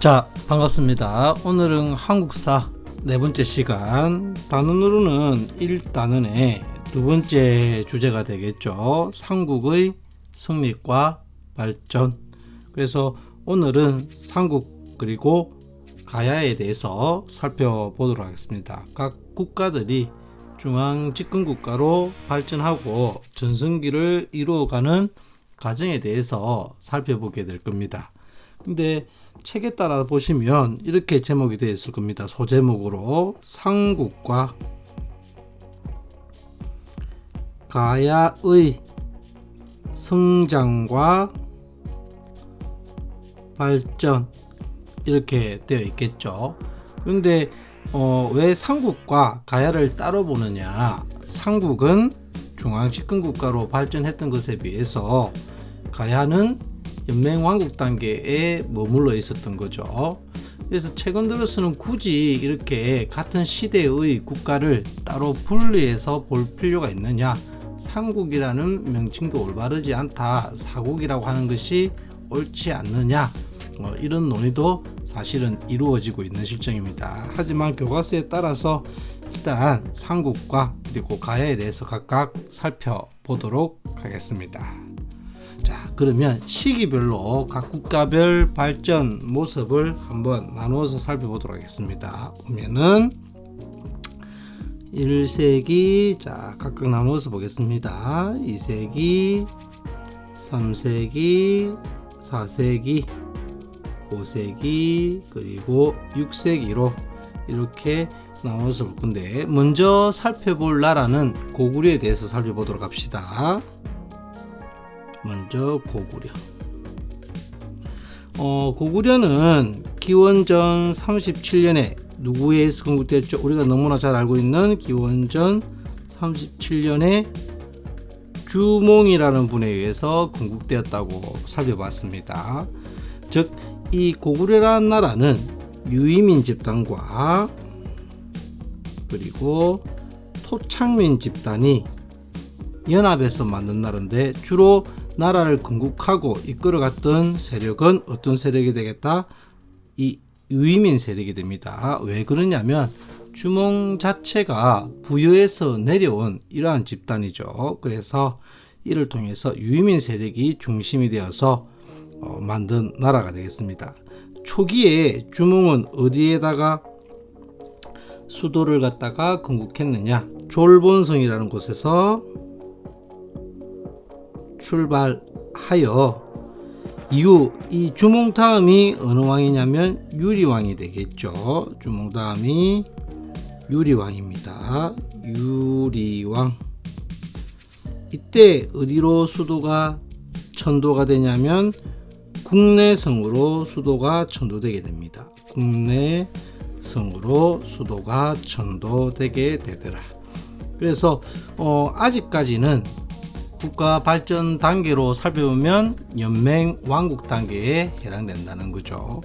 자, 반갑습니다. 오늘은 한국사 네 번째 시간. 단원으로는 1단원의 두 번째 주제가 되겠죠. 삼국의 승리과 발전. 그래서 오늘은 삼국 그리고 가야에 대해서 살펴보도록 하겠습니다. 각 국가들이 중앙 집권 국가로 발전하고 전성기를 이루어가는 과정에 대해서 살펴보게 될 겁니다. 근데 책에 따라 보시면 이렇게 제목이 되어 있을 겁니다. 소제목으로 상국과 가야의 성장과 발전 이렇게 되어 있겠죠. 그런데 어, 왜 상국과 가야를 따로 보느냐? 상국은 중앙 집권 국가로 발전했던 것에 비해서 가야는 연맹 왕국 단계에 머물러 있었던 거죠. 그래서 최근 들어서는 굳이 이렇게 같은 시대의 국가를 따로 분리해서 볼 필요가 있느냐? 삼국이라는 명칭도 올바르지 않다. 사국이라고 하는 것이 옳지 않느냐? 어, 이런 논의도 사실은 이루어지고 있는 실정입니다. 하지만 교과서에 따라서 일단 삼국과 그리고 가야에 대해서 각각 살펴보도록 하겠습니다. 자, 그러면 시기별로 각 국가별 발전 모습을 한번 나누어서 살펴보도록 하겠습니다. 보면은 1세기 자, 각각 나누어서 보겠습니다. 2세기, 3세기, 4세기, 5세기, 그리고 6세기로 이렇게 나눠서 볼 건데 먼저 살펴볼 나라는 고구려에 대해서 살펴보도록 합시다. 먼저 고구려. 어, 고구려는 기원전 37년에 누구에 의해서 건국됐죠? 우리가 너무나 잘 알고 있는 기원전 37년에 주몽이라는 분에 의해서 건국되었다고 살펴봤습니다. 즉, 이 고구려라는 나라는 유이민 집단과 그리고 토착민 집단이 연합해서 만든 나라인데 주로 나라를 건국하고 이끌어갔던 세력은 어떤 세력이 되겠다? 이 유이민 세력이 됩니다. 왜 그러냐면 주몽 자체가 부여에서 내려온 이러한 집단이죠. 그래서 이를 통해서 유이민 세력이 중심이 되어서 어, 만든 나라가 되겠습니다. 초기에 주몽은 어디에다가 수도를 갖다가 건국했느냐? 졸본성이라는 곳에서 출발하여 이후 이 주몽 다음이 어느 왕이냐면 유리왕이 되겠죠. 주몽 다음이 유리왕입니다. 유리왕. 이때 어디로 수도가 천도가 되냐면 국내 성으로 수도가 천도되게 됩니다. 국내 성으로 수도가 천도되게 되더라. 그래서 어, 아직까지는 국가 발전 단계로 살펴보면 연맹 왕국 단계에 해당된다는 거죠.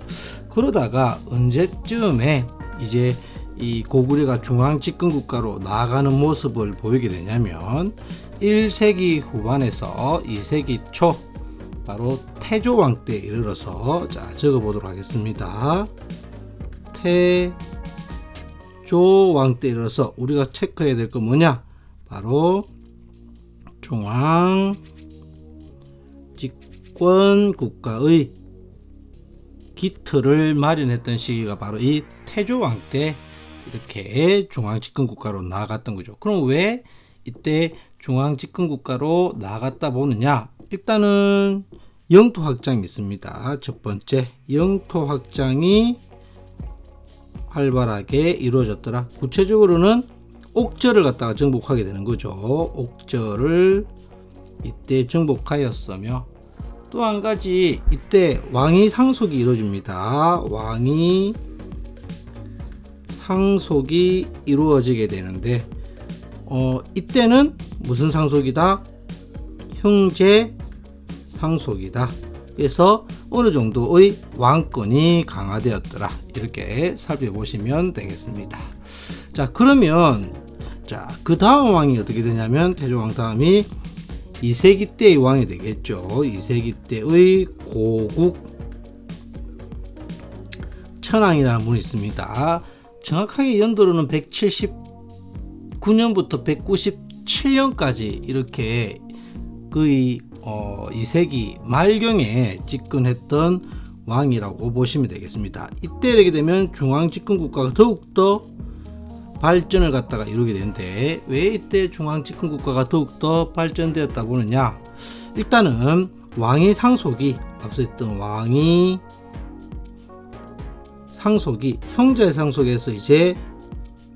그러다가 언제쯤에 이제 이 고구려가 중앙 집권 국가로 나아가는 모습을 보이게 되냐면 1세기 후반에서 2세기 초 바로 태조왕 때 이르러서 자 적어 보도록 하겠습니다. 태조왕 때 이르러서 우리가 체크해야 될거 뭐냐? 바로 중앙 집권 국가의 기틀을 마련했던 시기가 바로 이 태조왕 때 이렇게 중앙 집권 국가로 나아갔던 거죠. 그럼 왜 이때 중앙 집권 국가로 나아갔다 보느냐? 일단은 영토 확장이 있습니다. 첫 번째, 영토 확장이 활발하게 이루어졌더라. 구체적으로는 옥저를 갖다가 정복하게 되는 거죠. 옥저를 이때 정복하였으며 또 한 가지 이때 왕위 상속이 이루어집니다. 왕위 상속이 이루어지게 되는데 어, 이때는 무슨 상속이다? 형제 상속이다. 그래서 어느 정도의 왕권이 강화되었더라. 이렇게 살펴보시면 되겠습니다. 자, 그러면 자, 그 다음 왕이 어떻게 되냐면 태조왕 다음이 2세기 때의 왕이 되겠죠. 2세기 때의 고국 미천왕이라는 분이 있습니다. 정확하게 연도로는 179년부터 197년까지 이렇게 거의 어, 2세기 말경에 집권했던 왕이라고 보시면 되겠습니다. 이때 이렇게 되면 중앙 집권 국가가 더욱더 발전을 갖다가 이루게 되는데 왜 이때 중앙 집권 국가가 더욱더 발전되었다 보느냐 일단은 왕위 상속이 앞서 했던 왕위 상속이 형제 상속에서 이제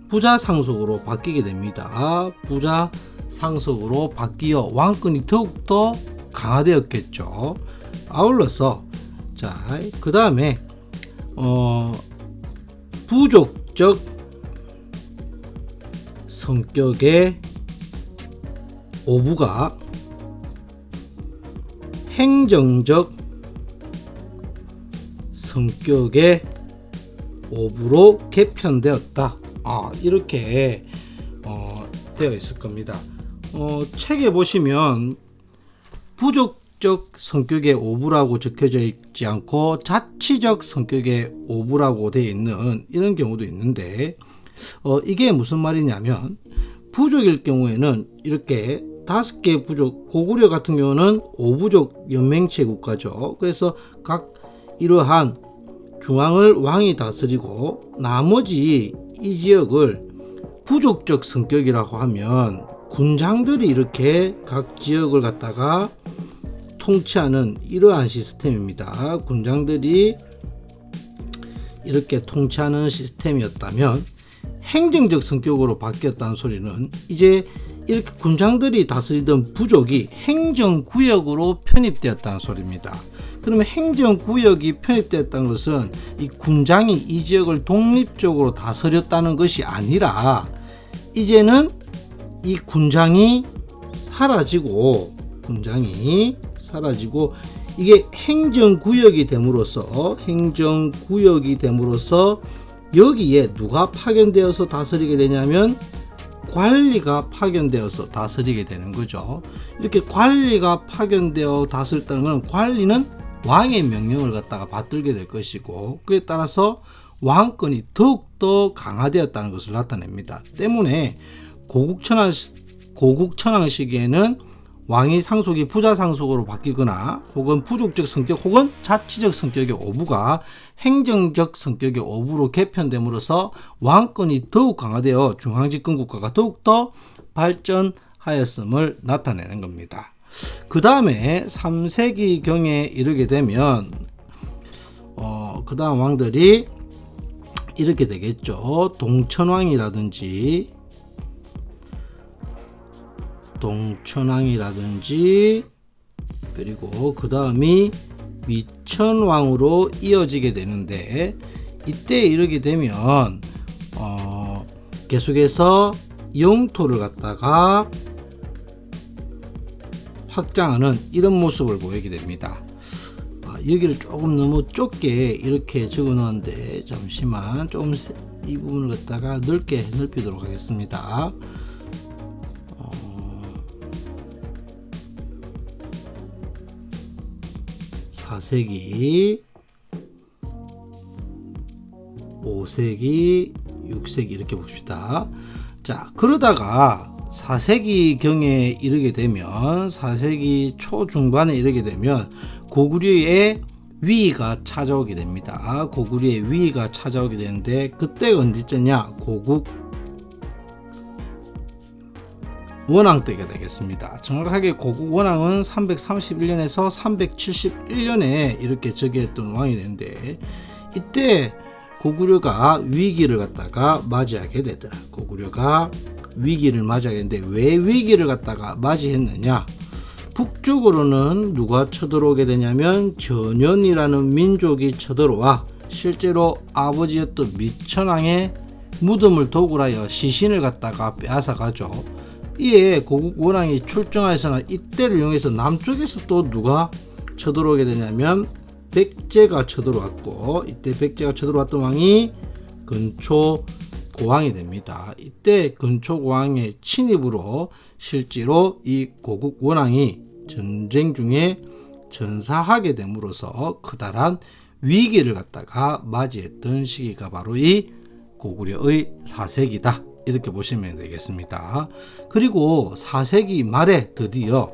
부자 상속으로 바뀌게 됩니다. 부자 상속으로 바뀌어 왕권이 더욱더 강화되었겠죠. 아울러서 자, 그 다음에 어 부족적 성격의 오부가 행정적 성격의 오부로 개편되었다. 아, 이렇게 어, 되어 있을 겁니다. 어, 책에 보시면 부족적 성격의 오부라고 적혀져 있지 않고 자치적 성격의 오부라고 되어 있는 이런 경우도 있는데 어, 이게 무슨 말이냐면 부족일 경우에는 이렇게 다섯 개 부족 고구려 같은 경우는 오부족 연맹체 국가죠. 그래서 각 이러한 중앙을 왕이 다스리고 나머지 이 지역을 부족적 성격이라고 하면 군장들이 이렇게 각 지역을 갖다가 통치하는 이러한 시스템입니다. 군장들이 이렇게 통치하는 시스템이었다면 행정적 성격으로 바뀌었다는 소리는 이제 이렇게 군장들이 다스리던 부족이 행정구역으로 편입되었다는 소리입니다. 그러면 행정구역이 편입되었다는 것은 이 군장이 이 지역을 독립적으로 다스렸다는 것이 아니라 이제는 이 군장이 사라지고 군장이 사라지고 이게 행정구역이 됨으로써 행정구역이 됨으로써 여기에 누가 파견되어서 다스리게 되냐면 관리가 파견되어서 다스리게 되는 거죠. 이렇게 관리가 파견되어 다스렸다는 것은 관리는 왕의 명령을 갖다가 받들게 될 것이고 그에 따라서 왕권이 더욱더 강화되었다는 것을 나타냅니다. 때문에 고국천왕 고국천왕 시기에는 왕이 상속이 부자 상속으로 바뀌거나 혹은 부족적 성격 혹은 자치적 성격의 오부가 행정적 성격의 오부로 개편됨으로써 왕권이 더욱 강화되어 중앙집권 국가가 더욱더 발전하였음을 나타내는 겁니다. 그 다음에 3세기 경에 이르게 되면 어, 그 다음 왕들이 이렇게 되겠죠. 동천왕이라든지 동천왕이라든지 그리고 그 다음이 미천왕으로 이어지게 되는데 이때 이르게 되면 어, 계속해서 영토를 갖다가 확장하는 이런 모습을 보이게 됩니다. 아, 여기를 조금 너무 좁게 이렇게 적어 놓았는데 잠시만 조금 이 부분을 갖다가 넓게 넓히도록 하겠습니다. 4세기 5세기 6세기 이렇게 봅시다. 자 그러다가 4세기 경에 이르게 되면 4세기 초중반에 이르게 되면 고구려의 위가 찾아오게 됩니다. 고구려의 위가 찾아오게 되는데 그때가 언제쯤냐? 고국 원왕 때가 되겠습니다. 정확하게 고국 원왕은 331년에서 371년에 이렇게 즉위했던 왕이 되는데 이때 고구려가 위기를 갖다가 맞이하게 되더라. 고구려가 위기를 맞이하게 되는데 왜 위기를 갖다가 맞이했느냐? 북쪽으로는 누가 쳐들어오게 되냐면 전연이라는 민족이 쳐들어와 실제로 아버지였던 미천왕의 무덤을 도굴 하여 시신을 갖다가 빼앗아 가죠. 이에 고국 원왕이 출정하여서나 이때를 이용해서 남쪽에서 또 누가 쳐들어오게 되냐면 백제가 쳐들어왔고 이때 백제가 쳐들어왔던 왕이 근초 고왕이 됩니다. 이때 근초 고왕의 침입으로 실제로 이 고국 원왕이 전쟁 중에 전사하게 됨으로써 커다란 위기를 갖다가 맞이했던 시기가 바로 이 고구려의 4세기다. 이렇게 보시면 되겠습니다. 그리고 4세기 말에 드디어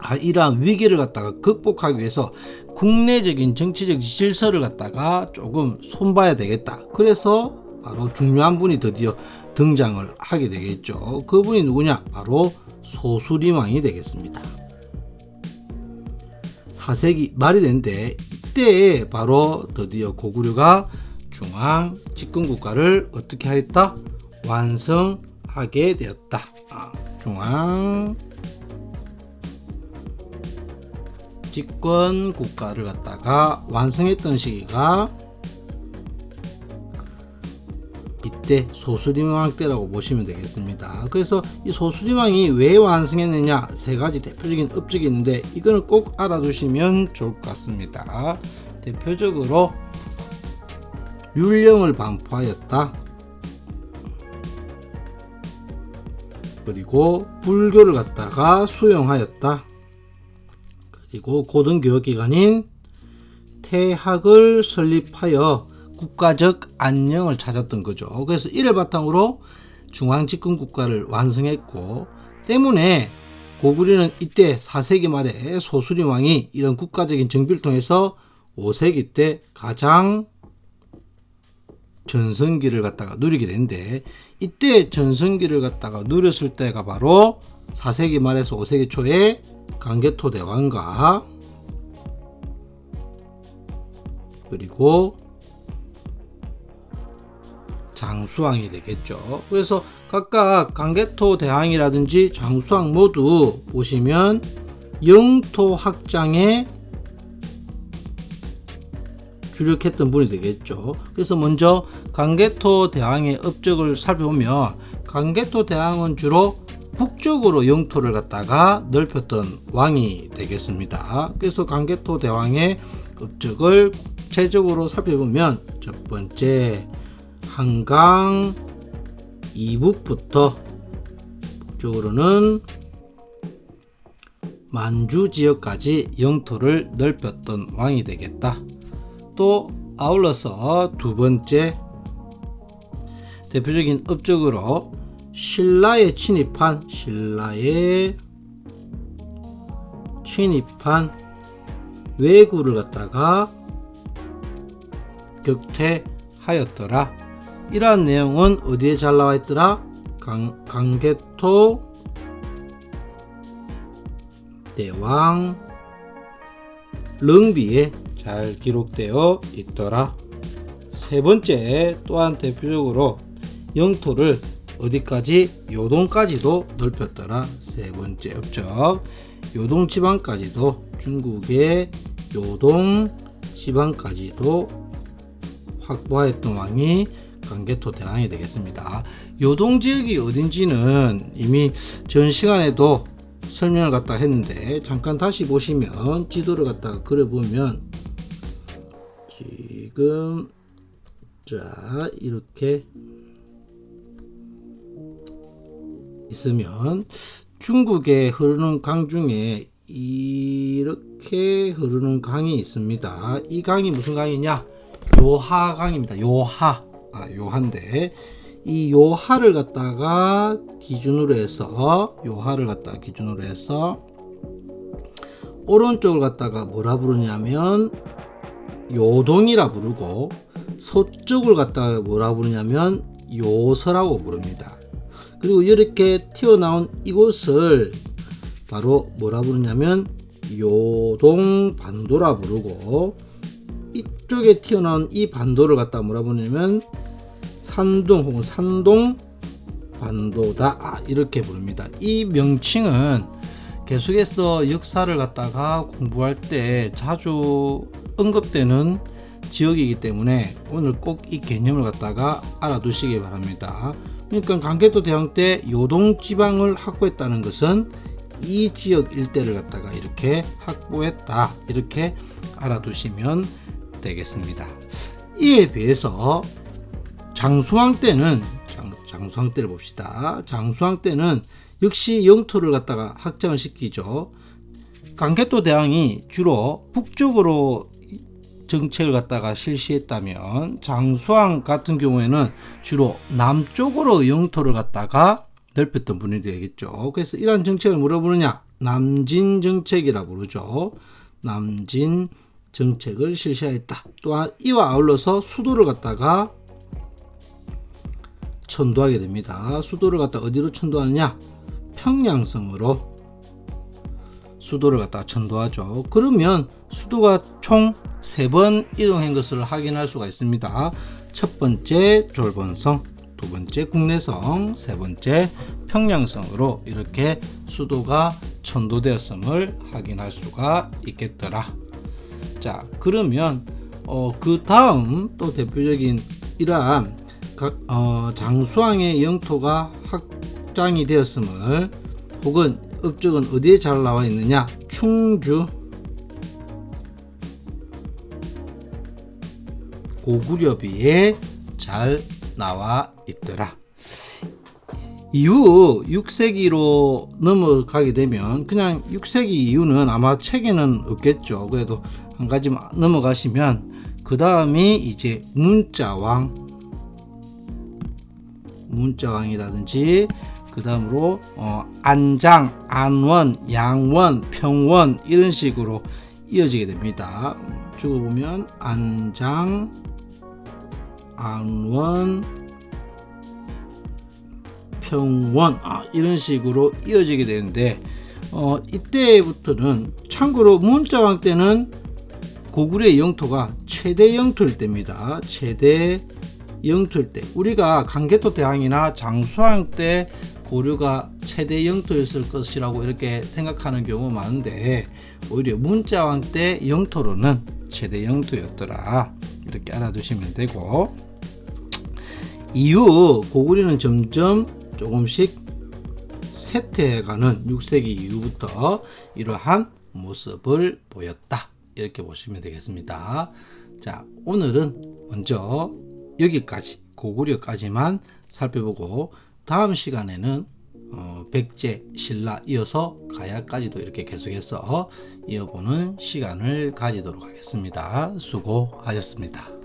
아, 이러한 위기를 갖다가 극복하기 위해서 국내적인 정치적 질서를 갖다가 조금 손봐야 되겠다. 그래서 바로 중요한 분이 드디어 등장을 하게 되겠죠. 그분이 누구냐? 바로 소수림왕이 되겠습니다. 4세기 말이 됐는데 이때 바로 드디어 고구려가 중앙 집권 국가를 어떻게 하였다? 완성하게 되었다. 아, 중앙 집권 국가를 갖다가 완성했던 시기가 이때 소수림왕 때라고 보시면 되겠습니다. 그래서 이 소수림왕이 왜 완성했느냐 세 가지 대표적인 업적이 있는데 이거는 꼭 알아두시면 좋을 것 같습니다. 대표적으로 율령을 반포하였다. 그리고 불교를 갖다가 수용하였다. 그리고 고등교육기관인 태학을 설립하여 국가적 안녕을 찾았던 거죠. 그래서 이를 바탕으로 중앙집권 국가를 완성했고 때문에 고구려는 이때 4세기 말에 소수림 왕이 이런 국가적인 정비를 통해서 5세기 때 가장 전성기를 갖다가 누리게 되는데 이때 전성기를 갖다가 누렸을 때가 바로 4세기 말에서 5세기 초에 강개토 대왕과 그리고 장수왕이 되겠죠. 그래서 각각 강개토 대왕이라든지 장수왕 모두 보시면 영토 확장에 주력했던 분이 되겠죠. 그래서 먼저 강개토 대왕의 업적을 살펴보면 강개토 대왕은 주로 북쪽으로 영토를 갖다가 넓혔던 왕이 되겠습니다. 그래서 강개토 대왕의 업적을 구체적으로 살펴보면 첫 번째 한강 이북부터 북쪽으로는 만주 지역까지 영토를 넓혔던 왕이 되겠다. 또 아울러서 두 번째 대표적인 업적으로 신라에 침입한 신라에 침입한 왜구를 갖다가 격퇴하였더라. 이러한 내용은 어디에 잘 나와 있더라? 강, 강개토 대왕 릉비에 잘 기록되어 있더라. 세 번째 또한 대표적으로 영토를 어디까지 요동까지도 넓혔더라. 세 번째 업적 요동 지방까지도 중국의 요동 지방까지도 확보하였던 왕이 강개토 대왕이 되겠습니다. 요동 지역이 어딘지는 이미 전 시간에도 설명을 갖다 했는데 잠깐 다시 보시면 지도를 갖다가 그려보면 지금 자 이렇게 있으면 중국에 흐르는 강 중에 이렇게 흐르는 강이 있습니다. 이 강이 무슨 강이냐? 요하강입니다. 요하. 아, 요한데 이 요하를 갖다가 기준으로 해서 요하를 갖다가 기준으로 해서 오른쪽을 갖다가 뭐라 부르냐면 요동이라 부르고 서쪽을 갖다가 뭐라 부르냐면 요서라고 부릅니다. 그리고 이렇게 튀어나온 이곳을 바로 뭐라 부르냐면 요동 반도라 부르고 이쪽에 튀어나온 이 반도를 갖다 뭐라 부르냐면 산동 혹은 산동 반도다 아, 이렇게 부릅니다. 이 명칭은 계속해서 역사를 갖다가 공부할 때 자주 언급되는 지역이기 때문에 오늘 꼭 이 개념을 갖다가 알아두시기 바랍니다. 그러니까 강개도 대왕 때 요동 지방을 확보했다는 것은 이 지역 일대를 갖다가 이렇게 확보했다 이렇게 알아두시면 되겠습니다. 이에 비해서 장수왕 때는 장, 장수왕 때를 봅시다. 장수왕 때는 역시 영토를 갖다가 확장을 시키죠. 강개토 대왕이 주로 북쪽으로 정책을 갖다가 실시했다면 장수왕 같은 경우에는 주로 남쪽으로 영토를 갖다가 넓혔던 분이 되겠죠. 그래서 이러한 정책을 부르냐? 남진 정책이라 부르죠. 남진 정책을 실시하였다. 또한 이와 아울러서 수도를 갖다가 천도하게 됩니다. 수도를 갖다 어디로 천도하느냐? 평양성으로 수도를 갖다가 천도하죠. 그러면 수도가 총세번 이동한 것을 확인할 수가 있습니다. 첫 번째 졸본성, 두 번째 국내성, 세 번째 평양성으로 이렇게 수도가 천도되었음을 확인할 수가 있겠더라. 자, 그러면 어, 그 다음 또 대표적인 이러한 각 어, 장수왕의 영토가 확장이 되었음을 혹은 업적은 어디에 잘 나와 있느냐? 충주 고구려비에 잘 나와 있더라. 이후 6세기로 넘어가게 되면 그냥 6세기 이후는 아마 책에는 없겠죠. 그래도 한 가지 넘어가시면 그 다음이 이제 문자왕 문자왕이라든지 그 다음으로 어, 안장, 안원, 양원, 평원 이런 식으로 이어지게 됩니다. 죽어보면 안장, 안원, 평원 아, 이런 식으로 이어지게 되는데 어, 이때부터는 참고로 문자왕 때는 고구려의 영토가 최대 영토일 때입니다. 최대 영토일 때 우리가 강개토 대왕이나 장수왕 때 고려가 최대 영토였을 것이라고 이렇게 생각하는 경우 많은데 오히려 문자왕 때 영토로는 최대 영토였더라. 이렇게 알아두시면 되고. 이후 고구려는 점점 조금씩 쇠퇴해가는 6세기 이후부터 이러한 모습을 보였다. 이렇게 보시면 되겠습니다. 자 오늘은 먼저 여기까지 고구려까지만 살펴보고 다음 시간에는 어, 백제, 신라 이어서 가야까지도 이렇게 계속해서 이어보는 시간을 가지도록 하겠습니다. 수고하셨습니다.